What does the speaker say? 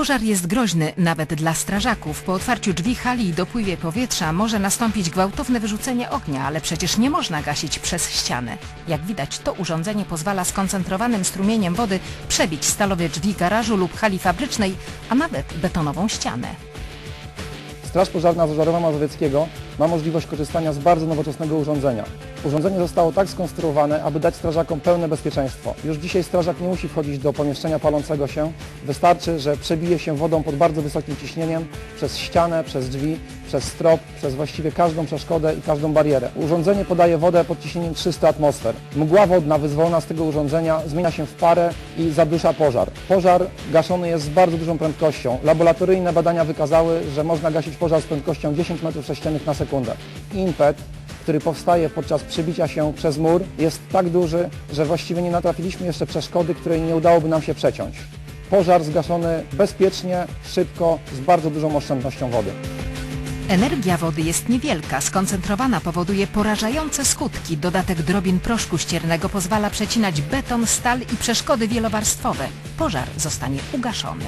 Pożar jest groźny nawet dla strażaków. Po otwarciu drzwi hali i dopływie powietrza może nastąpić gwałtowne wyrzucenie ognia, ale przecież nie można gasić przez ścianę. Jak widać, to urządzenie pozwala skoncentrowanym strumieniem wody przebić stalowe drzwi garażu lub hali fabrycznej, a nawet betonową ścianę. Straż Pożarna Żarowa Mazowieckiego ma możliwość korzystania z bardzo nowoczesnego urządzenia. Urządzenie zostało tak skonstruowane, aby dać strażakom pełne bezpieczeństwo. Już dzisiaj strażak nie musi wchodzić do pomieszczenia palącego się. Wystarczy, że przebije się wodą pod bardzo wysokim ciśnieniem przez ścianę, przez drzwi, przez strop, przez właściwie każdą przeszkodę i każdą barierę. Urządzenie podaje wodę pod ciśnieniem 300 atmosfer. Mgła wodna wyzwolona z tego urządzenia zmienia się w parę i zadusza pożar. Pożar gaszony jest z bardzo dużą prędkością. Laboratoryjne badania wykazały, że można gasić pożar z prędkością 10 m3 na sekundę. Impet który powstaje podczas przebicia się przez mur, jest tak duży, że właściwie nie natrafiliśmy jeszcze przeszkody, której nie udałoby nam się przeciąć. Pożar zgaszony bezpiecznie, szybko, z bardzo dużą oszczędnością wody. Energia wody jest niewielka, skoncentrowana powoduje porażające skutki. Dodatek drobin proszku ściernego pozwala przecinać beton, stal i przeszkody wielowarstwowe. Pożar zostanie ugaszony.